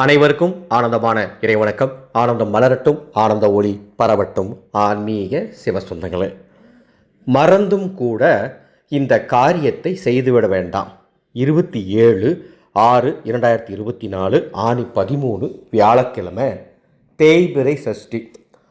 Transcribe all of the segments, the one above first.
அனைவருக்கும் ஆனந்தமான இறைவணக்கம். ஆனந்தம் மலரட்டும் ஆனந்த ஒளி பரவட்டும். ஆன்மீக சிவசொந்தங்களே மறந்தும் கூட இந்த காரியத்தை செய்துவிட வேண்டாம். இருபத்தி ஏழு ஆறு இரண்டாயிரத்தி இருபத்தி நாலு ஆணி பதிமூணு வியாழக்கிழமை தேய்பிறை சஷ்டி.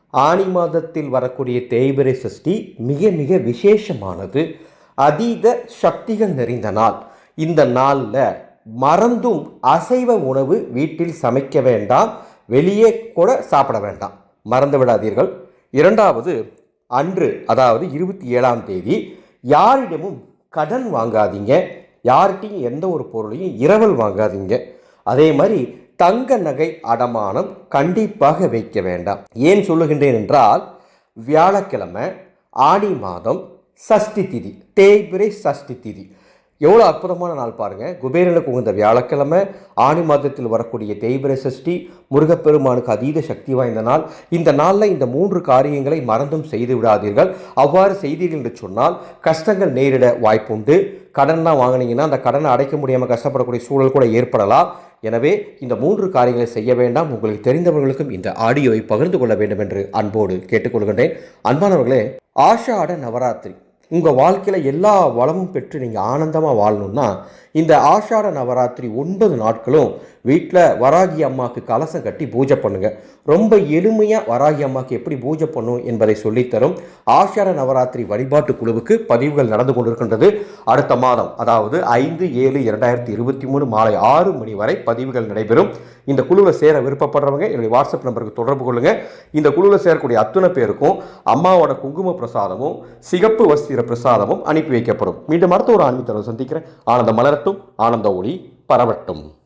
ஆணி மாதத்தில் வரக்கூடிய தேய்பிறை சஷ்டி மிக மிக விசேஷமானது. அதீத சக்திகள் நிறைந்த நாள். இந்த நாளில் மறந்தும் அசைவ உணவு வீட்டில் சமைக்க வேண்டாம் வெளியே கூட சாப்பிட வேண்டாம். மறந்து விடாதீர்கள். இரண்டாவது அன்று அதாவது இருபத்தி ஏழாம் தேதி யாரிடமும் கடன் வாங்காதீங்க. யார்கிட்டையும் எந்த ஒரு பொருளையும் இரவல் வாங்காதீங்க. அதே மாதிரி தங்க நகை அடமானம் கண்டிப்பாக வைக்க வேண்டாம். ஏன் சொல்லுகின்றேன் என்றால் வியாழக்கிழமை ஆடி மாதம் சஷ்டி திதி தேய்பிரை சஷ்டி திதி. எவ்வளோ அற்புதமான நாள் பாருங்கள் குபேரனுக்கு உகந்த வியாழக்கிழமை ஆணி மாதத்தில் வரக்கூடிய தேய்பிர சஷ்டி முருகப்பெருமானுக்கு அதீத சக்தி வாய்ந்த நாள். இந்த நாளில் இந்த மூன்று காரியங்களை மறந்தும் செய்து விடாதீர்கள். அவ்வாறு செய்தீர்கள் என்று சொன்னால் கஷ்டங்கள் நேரிட வாய்ப்புண்டு. கடன்லாம் வாங்கினீங்கன்னா அந்த கடனை அடைக்க முடியாமல் கஷ்டப்படக்கூடிய சூழல் கூட ஏற்படலாம். எனவே இந்த மூன்று காரியங்களை செய்ய வேண்டாம். உங்களுக்கு தெரிந்தவர்களுக்கும் இந்த ஆடியோவை பகிர்ந்து கொள்ள வேண்டும் என்று அன்போடு கேட்டுக்கொள்கின்றேன். அன்பானவர்களே ஆஷாட நவராத்திரி. உங்கள் வாழ்க்கையில் எல்லா வளமும் பெற்று நீங்கள் ஆனந்தமாக வாழணும்னா இந்த ஆஷாட நவராத்திரி ஒன்பது நாட்களும் வீட்டில் வராகி அம்மாவுக்கு கலசம் கட்டி பூஜை பண்ணுங்கள் ரொம்ப எளிமையாக வராகி அம்மாவுக்கு எப்படி பூஜை பண்ணும் என்பதை சொல்லித்தரும் ஆஷாட நவராத்திரி வழிபாட்டு குழுவுக்கு பதிவுகள் நடந்து கொண்டிருக்கின்றது. அடுத்த மாதம் அதாவது ஐந்து ஏழு இரண்டாயிரத்தி இருபத்தி மூணு மாலை ஆறு மணி வரை பதிவுகள் நடைபெறும். இந்த குழுவில் சேர விருப்பப்படுறவங்க என்னுடைய வாட்ஸ்அப் நம்பருக்கு தொடர்பு கொள்ளுங்கள் இந்த குழுவில் சேரக்கூடிய அத்துணை பேருக்கும் அம்மாவோட குங்கும பிரசாதமும் சிகப்பு இருக்கிற பிரசாதமும் அனுப்பி வைக்கப்படும். மீண்டும் அடுத்த ஒரு ஆன்மீக சந்திக்கிறேன். ஆனந்த மலரட்டும் ஆனந்த ஒளி பரவட்டும்.